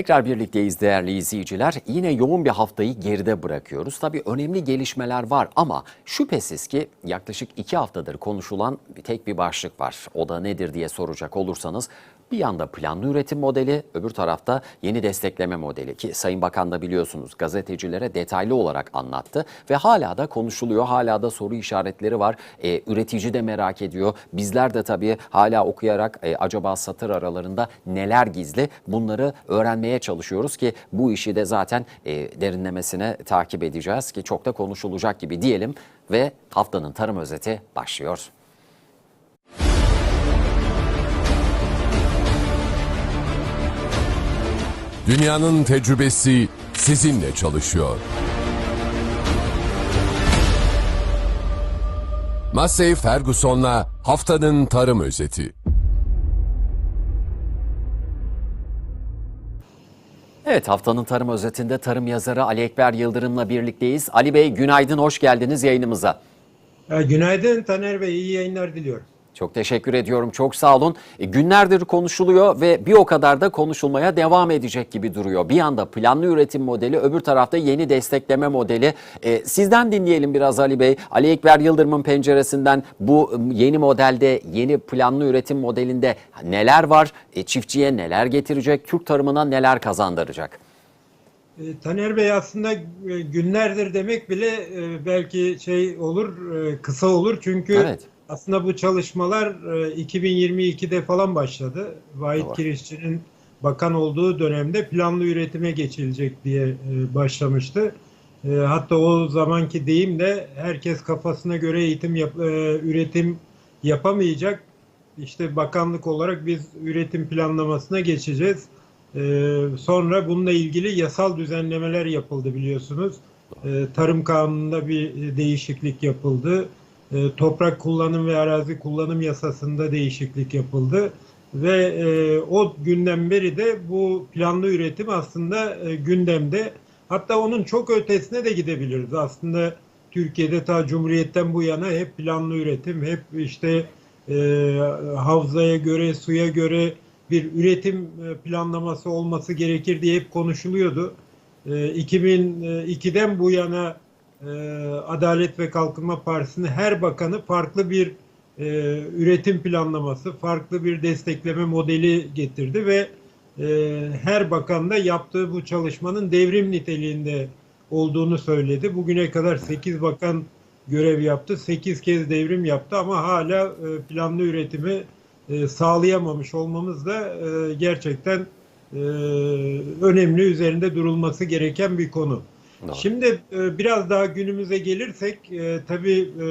Tekrar birlikteyiz değerli izleyiciler. Yine yoğun bir haftayı geride bırakıyoruz. Tabii önemli gelişmeler var ama şüphesiz ki yaklaşık iki haftadır konuşulan tek bir başlık var. O da nedir diye soracak olursanız bir yanda planlı üretim modeli, öbür tarafta yeni destekleme modeli ki Sayın Bakan da biliyorsunuz gazetecilere detaylı olarak anlattı ve hala da konuşuluyor, hala da soru işaretleri var. Ee, üretici de merak ediyor. Bizler de tabii hala okuyarak e, acaba satır aralarında neler gizli bunları öğrenmeye çalışıyoruz ki bu işi de zaten e, derinlemesine takip edeceğiz ki çok da konuşulacak gibi diyelim ve haftanın tarım özeti başlıyor. Dünyanın tecrübesi sizinle çalışıyor. Massey Ferguson'la haftanın tarım özeti. Evet haftanın tarım özetinde tarım yazarı Ali Ekber Yıldırım'la birlikteyiz. Ali Bey günaydın, hoş geldiniz yayınımıza. Günaydın Taner Bey, iyi yayınlar diliyorum. Çok teşekkür ediyorum, çok sağ olun. E, günlerdir konuşuluyor ve bir o kadar da konuşulmaya devam edecek gibi duruyor. Bir yanda planlı üretim modeli, öbür tarafta yeni destekleme modeli. E, sizden dinleyelim biraz Ali Bey. Ali Ekber Yıldırım'ın penceresinden bu yeni modelde, yeni planlı üretim modelinde neler var? E, çiftçiye neler getirecek? Türk tarımına neler kazandıracak? E, Taner Bey aslında e, günlerdir demek bile e, belki şey olur, kısa olur çünkü Evet. Aslında bu çalışmalar e, 2022'de falan başladı. Vahit Doğru. Kirişçi'nin bakan olduğu dönemde planlı üretime geçilecek diye e, başlamıştı. E, Hatta o zamanki deyimle herkes kafasına göre eğitim yap, e, üretim yapamayacak. İşte bakanlık olarak biz üretim planlamasına geçeceğiz. Sonra bununla ilgili yasal düzenlemeler yapıldı biliyorsunuz. Tarım Kanunu'nda bir değişiklik yapıldı. Ee, Toprak kullanım ve arazi kullanım yasasında değişiklik yapıldı. Ve e, o günden beri de bu planlı üretim aslında e, gündemde. Hatta onun çok ötesine de gidebiliriz. Aslında Türkiye'de ta Cumhuriyet'ten bu yana hep planlı üretim, hep işte e, havzaya göre, suya göre bir üretim e, planlaması olması gerekir diye hep konuşuluyordu. E, 2002'den bu yana e, Adalet ve Kalkınma Partisi'nin her bakanı farklı bir e, üretim planlaması, farklı bir destekleme modeli getirdi ve e, her bakan da yaptığı bu çalışmanın devrim niteliğinde olduğunu söyledi. Bugüne kadar 8 bakan görev yaptı, 8 kez devrim yaptı ama hala e, planlı üretimi sağlayamamış olmamız da gerçekten önemli, üzerinde durulması gereken bir konu. Doğru. Şimdi e, biraz daha günümüze gelirsek e, tabii e,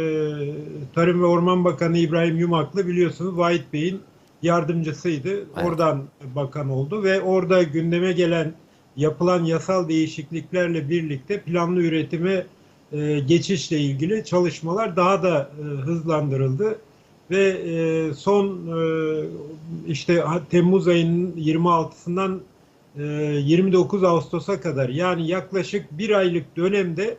Tarım ve Orman Bakanı İbrahim Yumaklı biliyorsunuz Vahit Bey'in yardımcısıydı. Oradan bakan oldu ve orada gündeme gelen yapılan yasal değişikliklerle birlikte planlı üretime e, geçişle ilgili çalışmalar daha da e, hızlandırıldı ve e, son e, işte Temmuz ayının 26'sından e, 29 Ağustos'a kadar yani yaklaşık bir aylık dönemde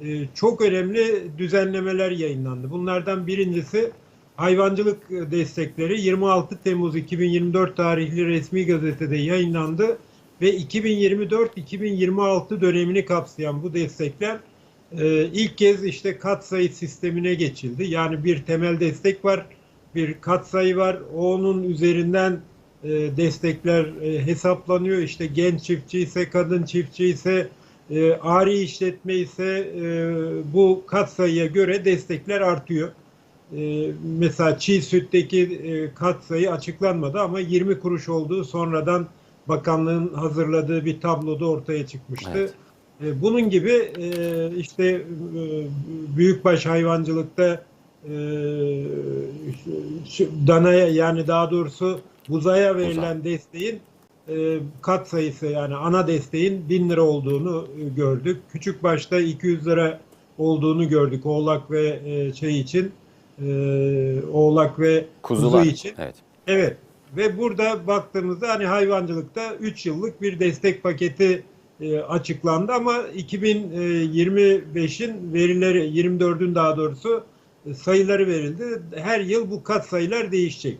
e, çok önemli düzenlemeler yayınlandı. Bunlardan birincisi hayvancılık destekleri 26 Temmuz 2024 tarihli resmi gazetede yayınlandı ve 2024-2026 dönemini kapsayan bu destekler e, ilk kez işte katsayı sistemine geçildi. Yani bir temel destek var, bir katsayı var. Onun üzerinden e, destekler e, hesaplanıyor. İşte genç çiftçi ise, kadın çiftçi ise, e, ari işletme ise e, bu katsayıya göre destekler artıyor. E, mesela çiğ sütteki e, katsayı açıklanmadı ama 20 kuruş olduğu sonradan bakanlığın hazırladığı bir tabloda ortaya çıkmıştı. Evet. E, Bunun gibi e, işte e, büyükbaş hayvancılıkta e, danaya yani daha doğrusu buzaya verilen desteğin e, kat sayısı yani ana desteğin 1000 lira olduğunu e, gördük. Küçük başta 200 lira olduğunu gördük oğlak ve e, şey için e, oğlak ve Kuzular. kuzu için. Evet. Evet. Ve burada baktığımızda hani hayvancılıkta 3 yıllık bir destek paketi e, açıklandı ama 2025'in verileri 24'ün daha doğrusu e, sayıları verildi. Her yıl bu kat sayılar değişecek.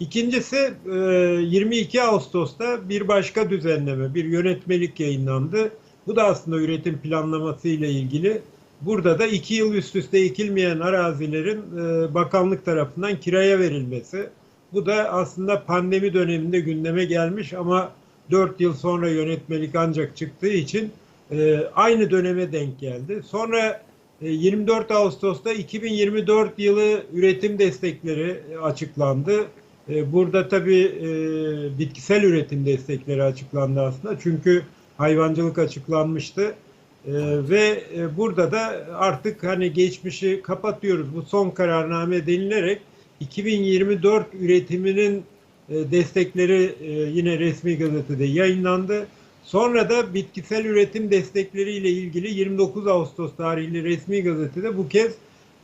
İkincisi e, 22 Ağustos'ta bir başka düzenleme, bir yönetmelik yayınlandı. Bu da aslında üretim planlaması ile ilgili. Burada da iki yıl üst üste ekilmeyen arazilerin e, bakanlık tarafından kiraya verilmesi. Bu da aslında pandemi döneminde gündeme gelmiş ama 4 yıl sonra yönetmelik ancak çıktığı için e, aynı döneme denk geldi. Sonra e, 24 Ağustos'ta 2024 yılı üretim destekleri açıklandı. E, Burada tabii e, bitkisel üretim destekleri açıklandı aslında. Çünkü hayvancılık açıklanmıştı. E, ve burada da artık hani geçmişi kapatıyoruz. Bu son kararname denilerek 2024 üretiminin destekleri yine resmi gazetede yayınlandı. Sonra da bitkisel üretim destekleri ile ilgili 29 Ağustos tarihli resmi gazetede bu kez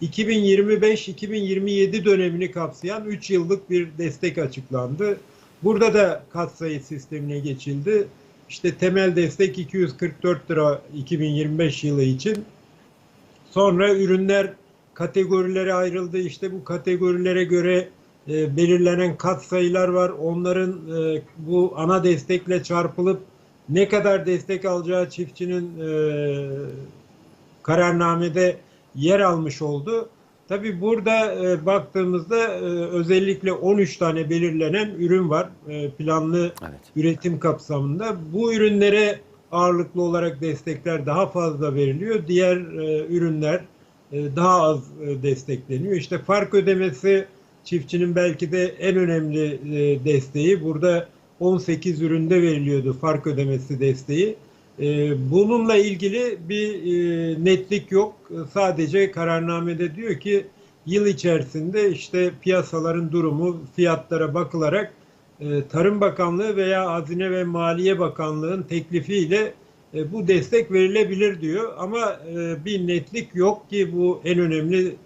2025-2027 dönemini kapsayan 3 yıllık bir destek açıklandı. Burada da katsayı sistemine geçildi. İşte temel destek 244 lira 2025 yılı için. Sonra ürünler kategorilere ayrıldı. İşte bu kategorilere göre e, belirlenen katsayılar var. Onların e, bu ana destekle çarpılıp ne kadar destek alacağı çiftçinin e, kararnamede yer almış oldu. Tabi burada e, baktığımızda e, özellikle 13 tane belirlenen ürün var e, planlı Evet. üretim kapsamında. Bu ürünlere ağırlıklı olarak destekler daha fazla veriliyor. Diğer e, ürünler e, daha az e, destekleniyor. İşte fark ödemesi çiftçinin belki de en önemli e, desteği. Burada 18 üründe veriliyordu fark ödemesi desteği. E, bununla ilgili bir e, netlik yok. Sadece kararnamede diyor ki yıl içerisinde işte piyasaların durumu fiyatlara bakılarak e, Tarım Bakanlığı veya Hazine ve Maliye Bakanlığı'nın teklifiyle e, bu destek verilebilir diyor. Ama bir netlik yok ki bu en önemli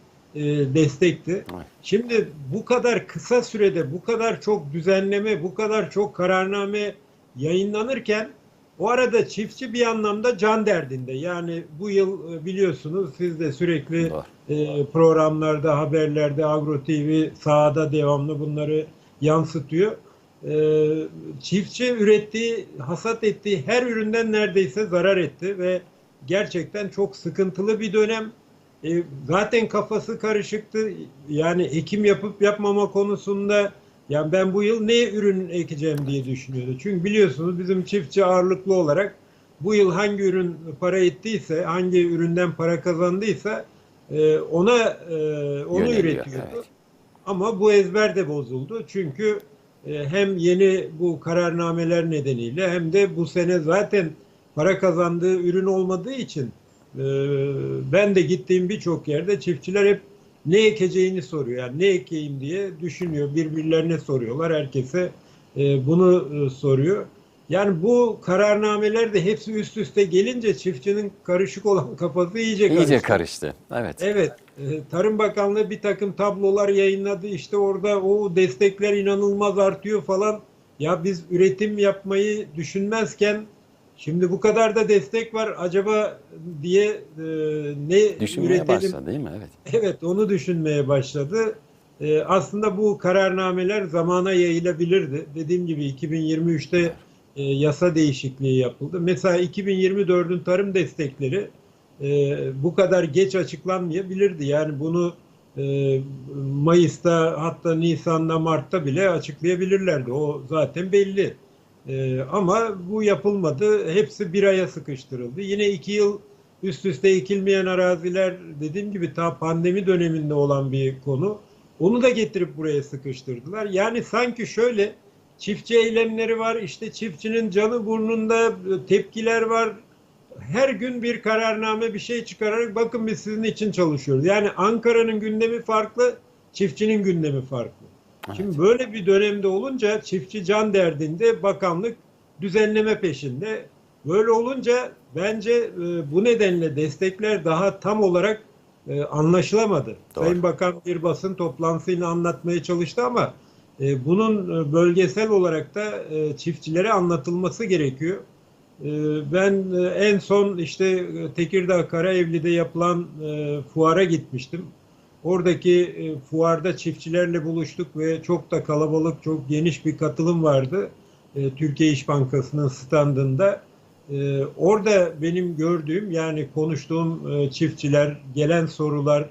destekti. Şimdi bu kadar kısa sürede bu kadar çok düzenleme, bu kadar çok kararname yayınlanırken o arada çiftçi bir anlamda can derdinde. Yani bu yıl e, biliyorsunuz siz de sürekli e, programlarda, haberlerde, Agro TV sahada devamlı bunları yansıtıyor. E, çiftçi ürettiği, hasat ettiği her üründen neredeyse zarar etti ve gerçekten çok sıkıntılı bir dönem. E, zaten kafası karışıktı. Yani ekim yapıp yapmama konusunda yani ben bu yıl ne ürün ekeceğim diye düşünüyordu. Çünkü biliyorsunuz bizim çiftçi ağırlıklı olarak bu yıl hangi ürün para ettiyse, hangi üründen para kazandıysa e, ona e, onu Yöneliyor, üretiyordu. evet. Ama bu ezber de bozuldu. Çünkü e, hem yeni bu kararnameler nedeniyle hem de bu sene zaten para kazandığı ürün olmadığı için ben de gittiğim birçok yerde çiftçiler hep ne ekeceğini soruyor. Yani ne ekeyim diye düşünüyor. Birbirlerine soruyorlar. Herkese e, bunu e, soruyor. Yani bu kararnameler de hepsi üst üste gelince çiftçinin karışık olan kafası iyice karıştı. İyice karıştı. Evet. Evet, e, Tarım Bakanlığı bir takım tablolar yayınladı. İşte orada o destekler inanılmaz artıyor falan. Ya biz üretim yapmayı düşünmezken şimdi bu kadar da destek var acaba diye e, ne Düşünmeye üretelim? başladı değil mi? Evet. Evet, onu düşünmeye başladı. E, aslında bu kararnameler zamana yayılabilirdi. Dediğim gibi 2023'te e, yasa değişikliği yapıldı. Mesela 2024'ün tarım destekleri e, bu kadar geç açıklanmayabilirdi. Yani bunu e, Mayıs'ta hatta Nisan'da Mart'ta bile açıklayabilirlerdi. O zaten belli. E, ama bu yapılmadı. Hepsi bir aya sıkıştırıldı. Yine iki yıl üst üste ekilmeyen araziler dediğim gibi ta pandemi döneminde olan bir konu. Onu da getirip buraya sıkıştırdılar. Yani sanki şöyle çiftçi eylemleri var. işte çiftçinin canı burnunda tepkiler var her gün bir kararname bir şey çıkararak bakın biz sizin için çalışıyoruz. Yani Ankara'nın gündemi farklı, çiftçinin gündemi farklı. Şimdi böyle bir dönemde olunca çiftçi can derdinde bakanlık düzenleme peşinde. Böyle olunca bence e, bu nedenle destekler daha tam olarak e, anlaşılamadı. Doğru. Sayın Bakan bir basın toplantısıyla anlatmaya çalıştı ama e, bunun e, bölgesel olarak da e, çiftçilere anlatılması gerekiyor. Ee, Ben e, en son işte e, Tekirdağ Karaevli'de yapılan e, fuara gitmiştim. Oradaki e, fuarda çiftçilerle buluştuk ve çok da kalabalık, çok geniş bir katılım vardı. E, Türkiye İş Bankası'nın standında. E, orada benim gördüğüm yani konuştuğum e, çiftçiler, gelen sorular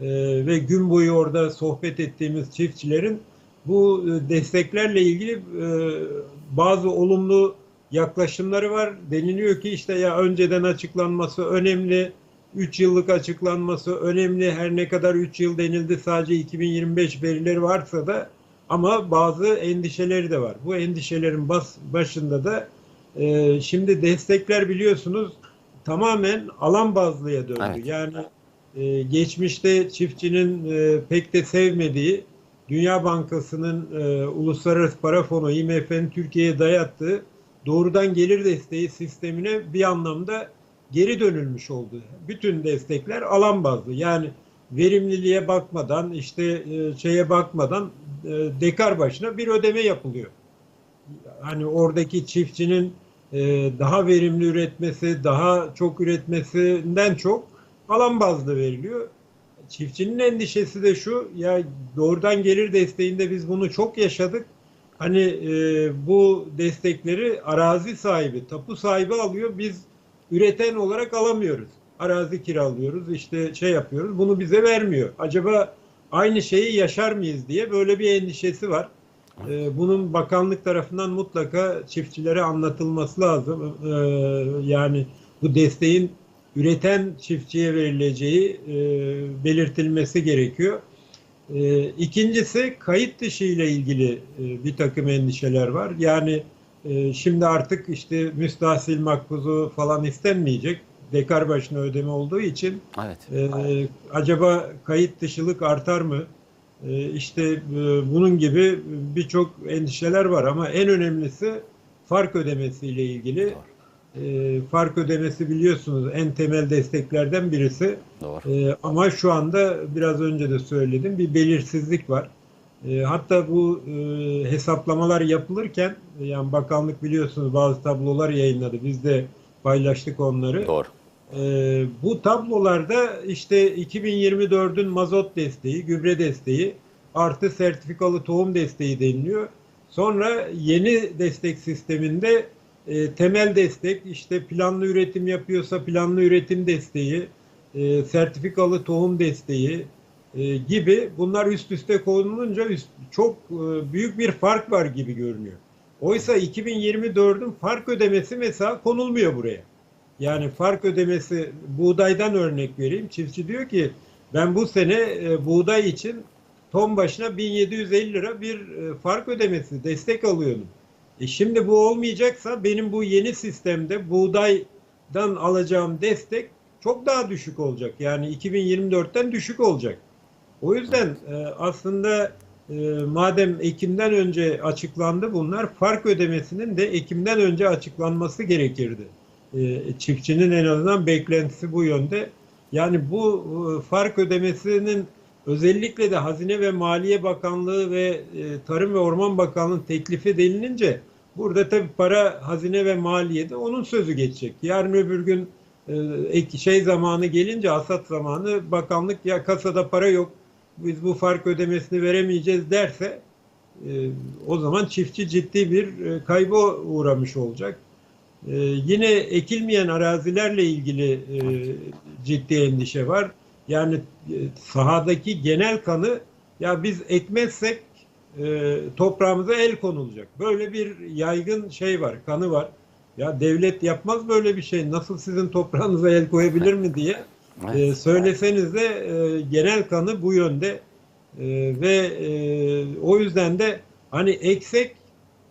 e, ve gün boyu orada sohbet ettiğimiz çiftçilerin bu e, desteklerle ilgili e, bazı olumlu yaklaşımları var. Deniliyor ki işte ya önceden açıklanması önemli, 3 yıllık açıklanması önemli. Her ne kadar 3 yıl denildi sadece 2025 verileri varsa da ama bazı endişeleri de var. Bu endişelerin bas, başında da e, şimdi destekler biliyorsunuz tamamen alan bazlıya döndü. Evet. Yani e, geçmişte çiftçinin e, pek de sevmediği Dünya Bankası'nın e, Uluslararası Para Fonu IMF'nin Türkiye'ye dayattığı doğrudan gelir desteği sistemine bir anlamda geri dönülmüş oldu. Bütün destekler alan bazlı. Yani verimliliğe bakmadan işte e, şeye bakmadan e, dekar başına bir ödeme yapılıyor. Hani oradaki çiftçinin e, daha verimli üretmesi, daha çok üretmesinden çok alan bazlı veriliyor. Çiftçinin endişesi de şu, ya doğrudan gelir desteğinde biz bunu çok yaşadık. Hani e, bu destekleri arazi sahibi, tapu sahibi alıyor, biz üreten olarak alamıyoruz. Arazi kiralıyoruz, işte şey yapıyoruz, bunu bize vermiyor. Acaba aynı şeyi yaşar mıyız diye böyle bir endişesi var. E, bunun bakanlık tarafından mutlaka çiftçilere anlatılması lazım. E, yani bu desteğin üreten çiftçiye verileceği e, belirtilmesi gerekiyor. E, ikincisi kayıt dışı ile ilgili e, bir takım endişeler var. Yani e, şimdi artık işte müstahsil makbuzu falan istenmeyecek. Dekar başına ödeme olduğu için Evet. e, acaba kayıt dışılık artar mı? E, işte e, bunun gibi birçok endişeler var ama en önemlisi fark ödemesi ile ilgili. Doğru. E, fark ödemesi biliyorsunuz en temel desteklerden birisi. Doğru. E, ama şu anda biraz önce de söyledim bir belirsizlik var. E, hatta bu e, hesaplamalar yapılırken yani bakanlık biliyorsunuz bazı tablolar yayınladı. Biz de paylaştık onları. Doğru. Bu tablolarda işte 2024'ün mazot desteği, gübre desteği artı sertifikalı tohum desteği deniliyor. Sonra yeni destek sisteminde e, temel destek, işte planlı üretim yapıyorsa planlı üretim desteği, e, sertifikalı tohum desteği e, gibi bunlar üst üste konulunca üst, çok e, büyük bir fark var gibi görünüyor. Oysa 2024'ün fark ödemesi mesela konulmuyor buraya. Yani fark ödemesi buğdaydan örnek vereyim. Çiftçi diyor ki ben bu sene e, buğday için ton başına 1750 lira bir fark ödemesi destek alıyordum. E şimdi bu olmayacaksa benim bu yeni sistemde buğdaydan alacağım destek çok daha düşük olacak. Yani 2024'ten düşük olacak. O yüzden e, aslında e, madem Ekim'den önce açıklandı bunlar fark ödemesinin de Ekim'den önce açıklanması gerekirdi. E, çiftçinin en azından beklentisi bu yönde. Yani bu e, fark ödemesinin özellikle de Hazine ve Maliye Bakanlığı ve e, Tarım ve Orman Bakanlığı teklifi denilince burada tabii para Hazine ve Maliye'de onun sözü geçecek. Yarın öbür gün e, şey zamanı gelince hasat zamanı bakanlık ya kasada para yok biz bu fark ödemesini veremeyeceğiz derse e, o zaman çiftçi ciddi bir e, kayba uğramış olacak. E, yine ekilmeyen arazilerle ilgili e, ciddi endişe var. Yani e, sahadaki genel kanı ya biz ekmezsek e, toprağımıza el konulacak. Böyle bir yaygın şey var, kanı var. Ya devlet yapmaz böyle bir şey. Nasıl sizin toprağınıza el koyabilir mi diye Evet. e, söyleseniz de e, genel kanı bu yönde E, ve e, o yüzden de hani eksek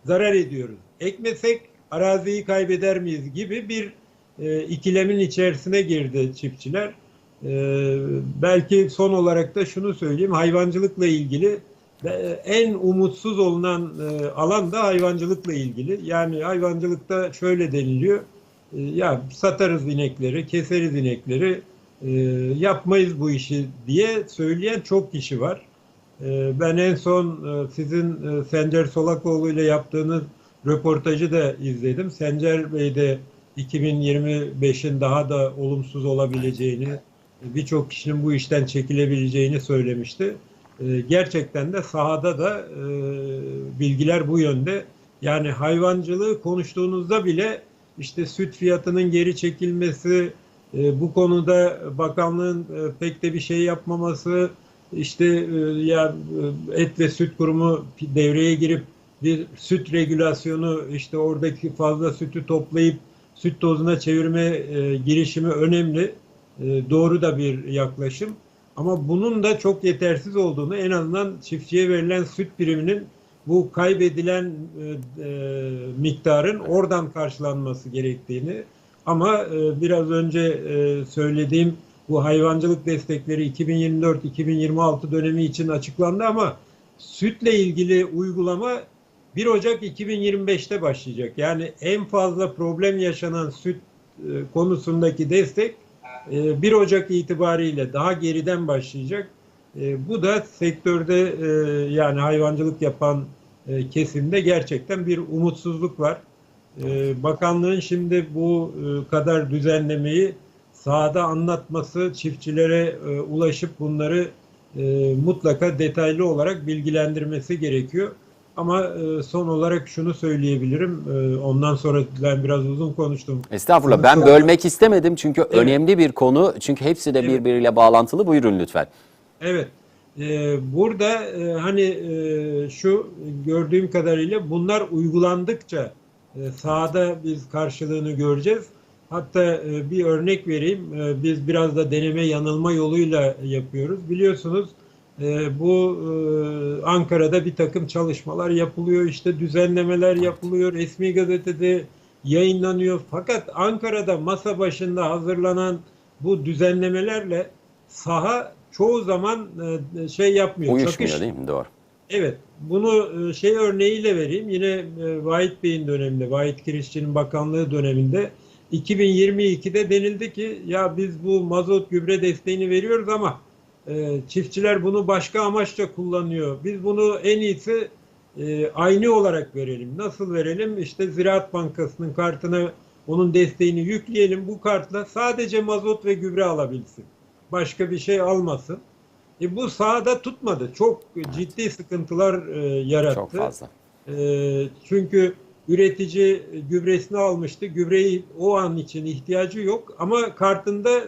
zarar ediyoruz. Ekmesek araziyi kaybeder miyiz gibi bir e, ikilemin içerisine girdi çiftçiler. E, belki son olarak da şunu söyleyeyim hayvancılıkla ilgili e, en umutsuz olunan e, alan da hayvancılıkla ilgili. Yani hayvancılıkta şöyle deniliyor. E, ya satarız inekleri, keseriz inekleri, e, yapmayız bu işi diye söyleyen çok kişi var. E, ben en son e, sizin e, Sencer Solakoğlu ile yaptığınız röportajı da izledim. Sencer Bey de 2025'in daha da olumsuz olabileceğini, birçok kişinin bu işten çekilebileceğini söylemişti. E, gerçekten de sahada da e, bilgiler bu yönde. Yani hayvancılığı konuştuğunuzda bile işte süt fiyatının geri çekilmesi, e, bu konuda bakanlığın e, pek de bir şey yapmaması, işte e, ya e, et ve süt kurumu devreye girip bir süt regülasyonu işte oradaki fazla sütü toplayıp süt tozuna çevirme girişimi önemli. Doğru da bir yaklaşım. Ama bunun da çok yetersiz olduğunu en azından çiftçiye verilen süt priminin bu kaybedilen e, miktarın oradan karşılanması gerektiğini ama e, biraz önce e, söylediğim bu hayvancılık destekleri 2024-2026 dönemi için açıklandı ama sütle ilgili uygulama 1 Ocak 2025'te başlayacak. Yani en fazla problem yaşanan süt e, konusundaki destek e, 1 Ocak itibariyle daha geriden başlayacak. E, bu da sektörde e, yani hayvancılık yapan e, kesimde gerçekten bir umutsuzluk var. E, bakanlığın şimdi bu e, kadar düzenlemeyi sahada anlatması, çiftçilere e, ulaşıp bunları e, mutlaka detaylı olarak bilgilendirmesi gerekiyor. Ama e, son olarak şunu söyleyebilirim. E, ondan sonra ben biraz uzun konuştum. Estağfurullah ben bölmek istemedim çünkü önemli bir konu. Çünkü hepsi de Evet. birbiriyle bağlantılı. Buyurun lütfen. Evet. Ee, burada e, hani e, şu gördüğüm kadarıyla bunlar uygulandıkça e, sahada biz karşılığını göreceğiz. Hatta e, bir örnek vereyim. E, biz biraz da deneme yanılma yoluyla yapıyoruz. Biliyorsunuz e, bu e, Ankara'da bir takım çalışmalar yapılıyor. İşte düzenlemeler yapılıyor. Resmi gazetede yayınlanıyor. Fakat Ankara'da masa başında hazırlanan bu düzenlemelerle saha çoğu zaman e, şey yapmıyor. Uyuşmuyor çakış- değil mi? Doğru. Evet. Bunu e, şey örneğiyle vereyim. Yine e, Vahit Bey'in döneminde, Vahit Kirişçi'nin bakanlığı döneminde 2022'de denildi ki ya biz bu mazot gübre desteğini veriyoruz ama e, çiftçiler bunu başka amaçla kullanıyor. Biz bunu en iyisi aynı olarak verelim. Nasıl verelim? İşte Ziraat Bankası'nın kartına onun desteğini yükleyelim. Bu kartla sadece mazot ve gübre alabilsin. Başka bir şey almasın. E, bu sahada tutmadı. Çok ciddi sıkıntılar e, yarattı. Çok fazla. E, çünkü üretici gübresini almıştı. Gübreyi o an için ihtiyacı yok ama kartında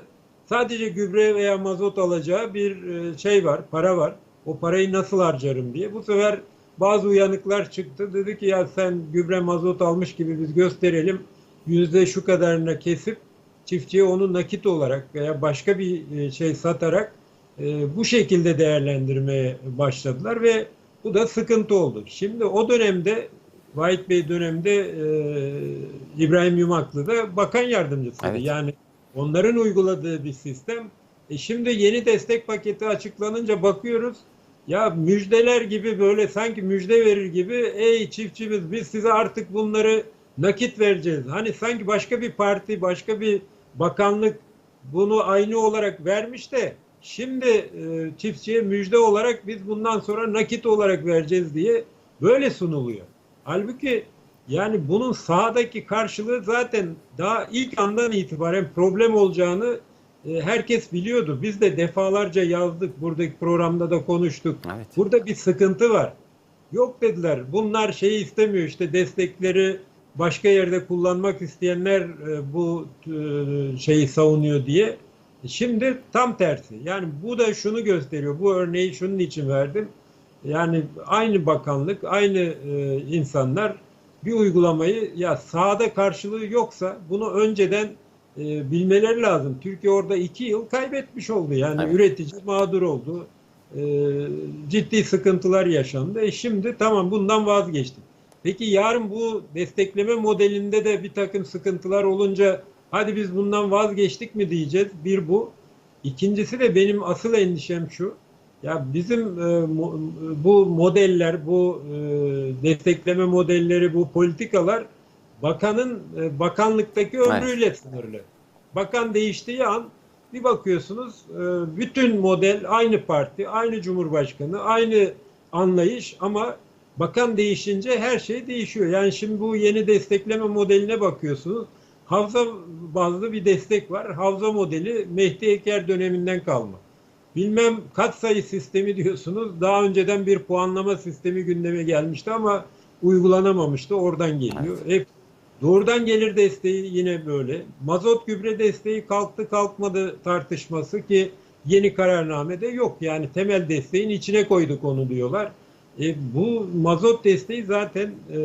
sadece gübre veya mazot alacağı bir e, şey var, para var. O parayı nasıl harcarım diye. Bu sefer bazı uyanıklar çıktı. Dedi ki ya sen gübre mazot almış gibi biz gösterelim. Yüzde şu kadarına kesip çiftçiye onu nakit olarak veya başka bir e, şey satarak e, bu şekilde değerlendirmeye başladılar ve bu da sıkıntı oldu. Şimdi o dönemde Vahit Bey döneminde e, İbrahim Yumaklı da bakan yardımcısıydı. Evet. Yani onların uyguladığı bir sistem. E şimdi yeni destek paketi açıklanınca bakıyoruz ya müjdeler gibi böyle sanki müjde verir gibi ey çiftçimiz biz size artık bunları nakit vereceğiz. Hani sanki başka bir parti, başka bir bakanlık bunu aynı olarak vermiş de şimdi e, çiftçiye müjde olarak biz bundan sonra nakit olarak vereceğiz diye böyle sunuluyor. Halbuki yani bunun sahadaki karşılığı zaten daha ilk andan itibaren problem olacağını e, herkes biliyordu. Biz de defalarca yazdık. Buradaki programda da konuştuk. Evet. Burada bir sıkıntı var. Yok dediler. Bunlar şeyi istemiyor işte destekleri başka yerde kullanmak isteyenler e, bu e, şeyi savunuyor diye. Şimdi tam tersi. Yani bu da şunu gösteriyor. Bu örneği şunun için verdim. Yani aynı bakanlık, aynı e, insanlar bir uygulamayı ya sahada karşılığı yoksa bunu önceden e, bilmeleri lazım. Türkiye orada iki yıl kaybetmiş oldu. Yani Evet. üretici mağdur oldu. E, ciddi sıkıntılar yaşandı. E şimdi tamam bundan vazgeçtik. Peki yarın bu destekleme modelinde de bir takım sıkıntılar olunca hadi biz bundan vazgeçtik mi diyeceğiz. Bir bu. İkincisi de benim asıl endişem şu. Ya bizim e, bu modeller, bu e, destekleme modelleri, bu politikalar bakanın e, bakanlıktaki ömrüyle sınırlı. Bakan değiştiği an bir bakıyorsunuz e, bütün model aynı parti, aynı cumhurbaşkanı, aynı anlayış ama bakan değişince her şey değişiyor. Yani şimdi bu yeni destekleme modeline bakıyorsunuz. Havza bazlı bir destek var. Havza modeli Mehdi Eker döneminden kalma. Bilmem kaç sayı sistemi diyorsunuz. Daha önceden bir puanlama sistemi gündeme gelmişti ama uygulanamamıştı. Oradan geliyor. Hep doğrudan gelir desteği yine böyle. Mazot gübre desteği kalktı kalkmadı tartışması ki yeni kararnamede yok. Yani temel desteğin içine koyduk onu diyorlar. E, bu mazot desteği zaten e,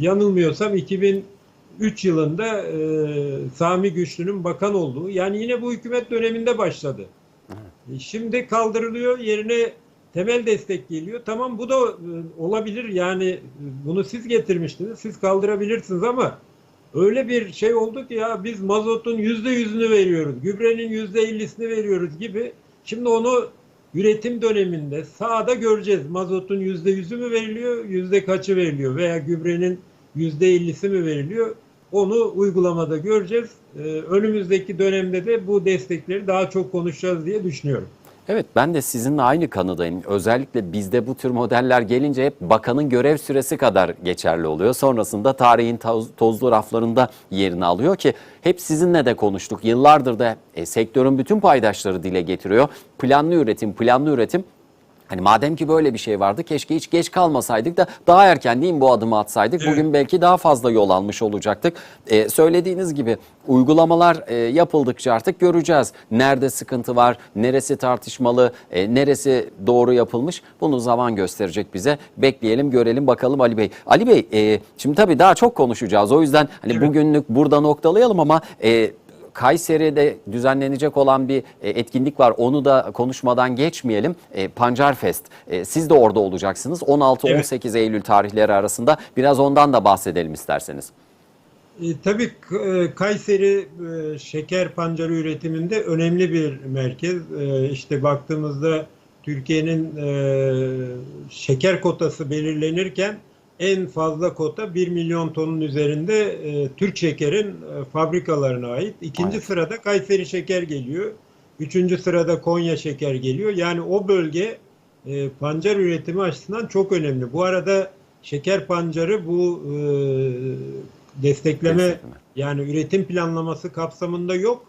yanılmıyorsam 2003 yılında e, Sami Güçlü'nün bakan olduğu yani yine bu hükümet döneminde başladı. E, Şimdi kaldırılıyor yerine temel destek geliyor. Tamam bu da e, olabilir yani e, bunu siz getirmiştiniz siz kaldırabilirsiniz ama öyle bir şey oldu ki ya biz mazotun yüzde yüzünü veriyoruz gübrenin yüzde ellisini veriyoruz gibi. Şimdi onu üretim döneminde sahada göreceğiz. Mazotun yüzde yüzü mü veriliyor, yüzde kaçı veriliyor veya gübrenin yüzde ellisi mi veriliyor? Onu uygulamada göreceğiz. Ee, önümüzdeki dönemde de bu destekleri daha çok konuşacağız diye düşünüyorum. Evet ben de sizinle aynı kanıdayım. Özellikle bizde bu tür modeller gelince hep bakanın görev süresi kadar geçerli oluyor. Sonrasında tarihin toz- tozlu raflarında yerini alıyor ki hep sizinle de konuştuk. Yıllardır da e, sektörün bütün paydaşları dile getiriyor. Planlı üretim, planlı üretim Hani madem ki böyle bir şey vardı keşke hiç geç kalmasaydık da daha erken değil mi bu adımı atsaydık? Evet. Bugün belki daha fazla yol almış olacaktık. Ee, söylediğiniz gibi uygulamalar e, yapıldıkça artık göreceğiz. Nerede sıkıntı var, neresi tartışmalı, e, neresi doğru yapılmış bunu zaman gösterecek bize. Bekleyelim görelim bakalım Ali Bey. Ali Bey e, şimdi tabii daha çok konuşacağız o yüzden hani Evet. bugünlük burada noktalayalım ama... E, Kayseri'de düzenlenecek olan bir e, etkinlik var. Onu da konuşmadan geçmeyelim. E, Pancar Fest. E, Siz de orada olacaksınız. 16-18 Eylül tarihleri arasında. Biraz ondan da bahsedelim isterseniz. E, tabii Kayseri e, şeker pancarı üretiminde önemli bir merkez. E, işte baktığımızda Türkiye'nin e, şeker kotası belirlenirken en fazla kota 1 milyon tonun üzerinde e, Türk şekerin e, fabrikalarına ait. İkinci Evet. sırada Kayseri şeker geliyor. Üçüncü sırada Konya şeker geliyor. Yani o bölge e, pancar üretimi açısından çok önemli. Bu arada şeker pancarı bu e, destekleme Destekleme. yani üretim planlaması kapsamında yok.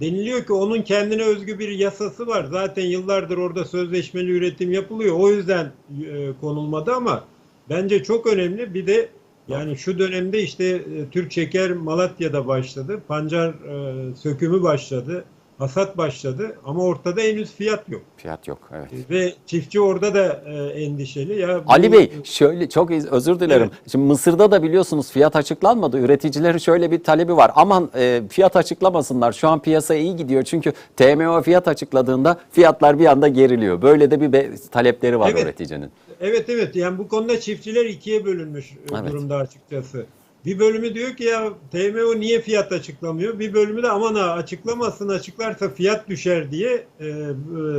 Deniliyor ki onun kendine özgü bir yasası var. Zaten yıllardır orada sözleşmeli üretim yapılıyor. O yüzden e, konulmadı ama bence çok önemli. Bir de yani şu dönemde işte e, Türk Şeker Malatya'da başladı. Pancar e, sökümü başladı. Hasat başladı ama ortada henüz fiyat yok. Fiyat yok. Evet. Ve çiftçi orada da e, endişeli. Ya bu- Ali Bey şöyle çok iz- özür dilerim. Evet. Şimdi Mısır'da da biliyorsunuz fiyat açıklanmadı. Üreticilerin şöyle bir talebi var. Aman e, fiyat açıklamasınlar. Şu an piyasa iyi gidiyor. Çünkü TMO fiyat açıkladığında fiyatlar bir anda geriliyor. Böyle de bir be- talepleri var Evet. üreticinin. Evet evet yani bu konuda çiftçiler ikiye bölünmüş e, Evet. durumda açıkçası. Bir bölümü diyor ki ya TMO niye fiyat açıklamıyor? Bir bölümü de aman ha açıklamasın açıklarsa fiyat düşer diye e, e,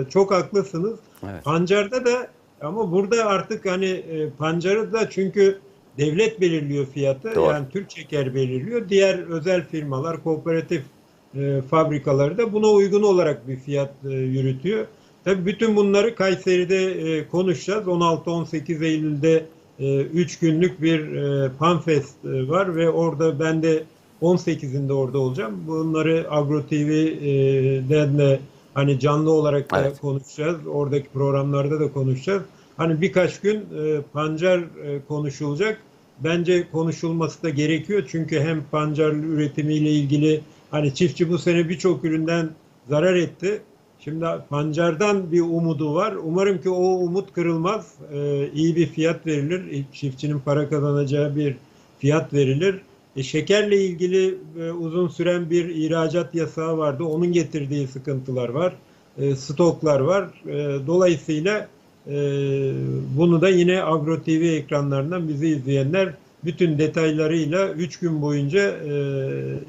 çok haklısınız. Evet. Pancarda da ama burada artık hani e, pancarı da çünkü devlet belirliyor fiyatı. Doğru. Yani Türk Şeker belirliyor. Diğer özel firmalar, kooperatif e, fabrikaları da buna uygun olarak bir fiyat e, yürütüyor. Tabii bütün bunları Kayseri'de e, konuşacağız. 16-18 Eylül'de 3 günlük bir e, Panfest e, var ve orada ben de 18'inde orada olacağım. Bunları Agro TV'den de hani canlı olarak da Evet. konuşacağız. Oradaki programlarda da konuşacağız. Hani birkaç gün e, pancar e, konuşulacak. Bence konuşulması da gerekiyor. Çünkü hem pancar üretimiyle ilgili hani çiftçi bu sene birçok üründen zarar etti. Şimdi pancardan bir umudu var. Umarım ki o umut kırılmaz. Ee, iyi bir fiyat verilir. Çiftçinin para kazanacağı bir fiyat verilir. E, şekerle ilgili e, uzun süren bir ihracat yasağı vardı. Onun getirdiği sıkıntılar var. E, stoklar var. E, dolayısıyla e, bunu da yine Agro TV ekranlarından bizi izleyenler bütün detaylarıyla 3 gün boyunca e,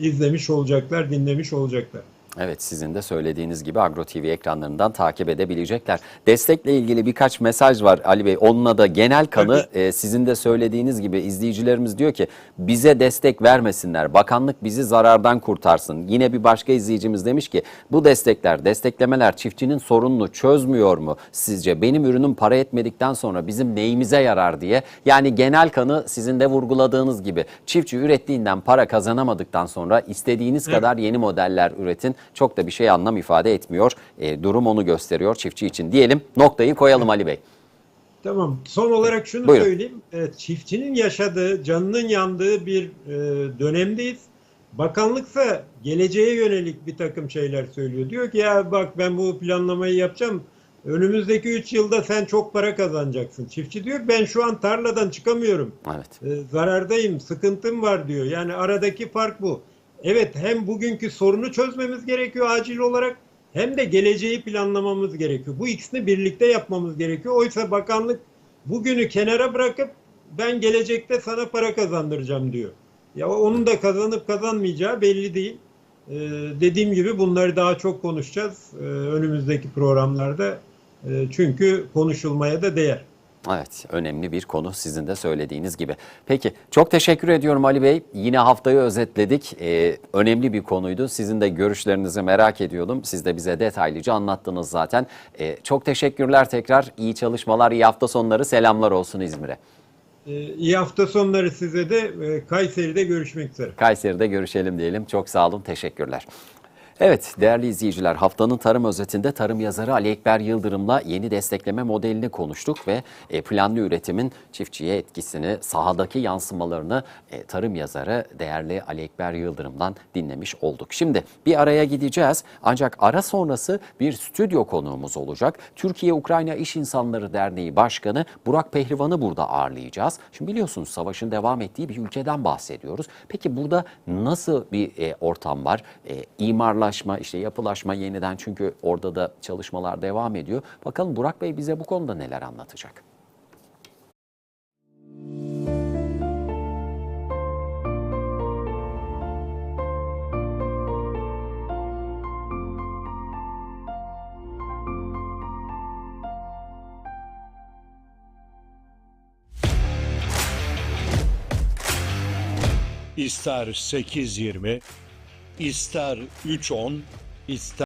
izlemiş olacaklar, dinlemiş olacaklar. Evet sizin de söylediğiniz gibi Agro TV ekranlarından takip edebilecekler. Destekle ilgili birkaç mesaj var Ali Bey. Onunla da genel kanı e, sizin de söylediğiniz gibi izleyicilerimiz diyor ki bize destek vermesinler. Bakanlık bizi zarardan kurtarsın. Yine bir başka izleyicimiz demiş ki bu destekler, desteklemeler çiftçinin sorununu çözmüyor mu sizce? Benim ürünüm para etmedikten sonra bizim neyimize yarar diye. Yani genel kanı sizin de vurguladığınız gibi çiftçi ürettiğinden para kazanamadıktan sonra istediğiniz kadar yeni modeller üretin. Çok da bir şey anlam ifade etmiyor. E, durum onu gösteriyor çiftçi için. Diyelim noktayı koyalım Ali Bey. Tamam. Son olarak şunu Buyurun. söyleyeyim. Evet, çiftçinin yaşadığı, canının yandığı bir e, dönemdeyiz. Bakanlıksa geleceğe yönelik bir takım şeyler söylüyor. Diyor ki ya bak ben bu planlamayı yapacağım. Önümüzdeki 3 yılda sen çok para kazanacaksın. Çiftçi diyor ben şu an tarladan çıkamıyorum. Evet. E, zarardayım, sıkıntım var diyor. Yani aradaki fark bu. Evet hem bugünkü sorunu çözmemiz gerekiyor acil olarak hem de geleceği planlamamız gerekiyor. Bu ikisini birlikte yapmamız gerekiyor. Oysa bakanlık bugünü kenara bırakıp ben gelecekte sana para kazandıracağım diyor. Ya onun da kazanıp kazanmayacağı belli değil. Ee, dediğim gibi bunları daha çok konuşacağız ee, önümüzdeki programlarda. Ee, çünkü konuşulmaya da değer. Evet, önemli bir konu sizin de söylediğiniz gibi. Peki, çok teşekkür ediyorum Ali Bey. Yine haftayı özetledik. Ee, önemli bir konuydu. Sizin de görüşlerinizi merak ediyordum. Siz de bize detaylıca anlattınız zaten. Ee, çok teşekkürler tekrar. İyi çalışmalar, iyi hafta sonları. Selamlar olsun İzmir'e. Ee, iyi hafta sonları size de Ee, Kayseri'de görüşmek üzere. Kayseri'de görüşelim diyelim. Çok sağ olun, teşekkürler. Evet değerli izleyiciler haftanın tarım özetinde tarım yazarı Ali Ekber Yıldırım'la yeni destekleme modelini konuştuk ve e, planlı üretimin çiftçiye etkisini, sahadaki yansımalarını e, tarım yazarı değerli Ali Ekber Yıldırım'dan dinlemiş olduk. Şimdi bir araya gideceğiz ancak ara sonrası bir stüdyo konuğumuz olacak. Türkiye-Ukrayna İş İnsanları Derneği Başkanı Burak Pehlivan'ı burada ağırlayacağız. Şimdi biliyorsunuz savaşın devam ettiği bir ülkeden bahsediyoruz. Peki burada nasıl bir e, ortam var? E, imarlaşma, işte yapılaşma yeniden çünkü orada da çalışmalar devam ediyor. Bakalım Burak Bey bize bu konuda neler anlatacak? İster 8.20, ister 3.10, ister